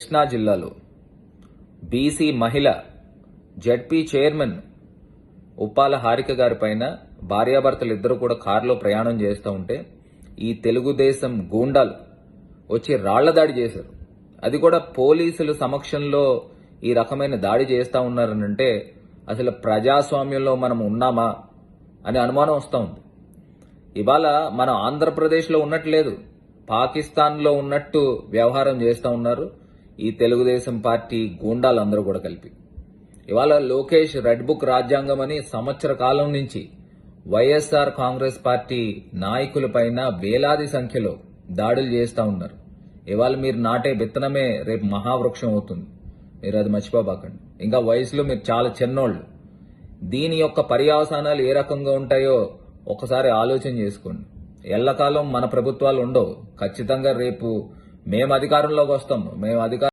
కృష్ణా జిల్లాలో బీసీ మహిళ ZP chairman Uppala Harika గారి పైన భార్యాభర్తలు ఇద్దరు కూడా కారులో ప్రయాణం చేస్తూ ఉంటే ఈ తెలుగుదేశం గూండాలు వచ్చి రాళ్ళ దాడి చేశారు. అది కూడా పోలీసుల సమక్షంలో ఈ రకమైన దాడి చేస్తూ ఉన్నారనంటే అసలు ప్రజాస్వామ్యంలో మనం ఉన్నామా అనే అనుమానం వస్తూ ఉంది. ఇవాళ మనం ఆంధ్రప్రదేశ్లో ఉన్నట్లేదు పాకిస్తాన్లో ఉన్నట్టు వ్యవహారం చేస్తూ ఉన్నారు. ఈ తెలుగుదేశం పార్టీ గూండాలందరూ కూడా కలిపి. ఇవాళ లోకేష్ రెడ్ బుక్ రాజ్యాంగం అని సంవత్సర కాలం నుంచి వైఎస్ఆర్ కాంగ్రెస్ పార్టీ నాయకులపైన వేలాది సంఖ్యలో దాడులు చేస్తూ ఉన్నారు. ఇవాళ మీరు నాటే విత్తనమే రేపు మహావృక్షం అవుతుంది. మీరు అది మర్చిపోబాకండి. ఇంకా వయసులో మీరు చాలా చిన్నోళ్ళు. దీని యొక్క పర్యావసానాలు ఏ రకంగా ఉంటాయో ఒకసారి ఆలోచన చేసుకోండి. ఎల్లకాలం మన ప్రభుత్వాలు ఉండవు. ఖచ్చితంగా రేపు మేము అధికారంలోకి వస్తాం. మేము అధికారం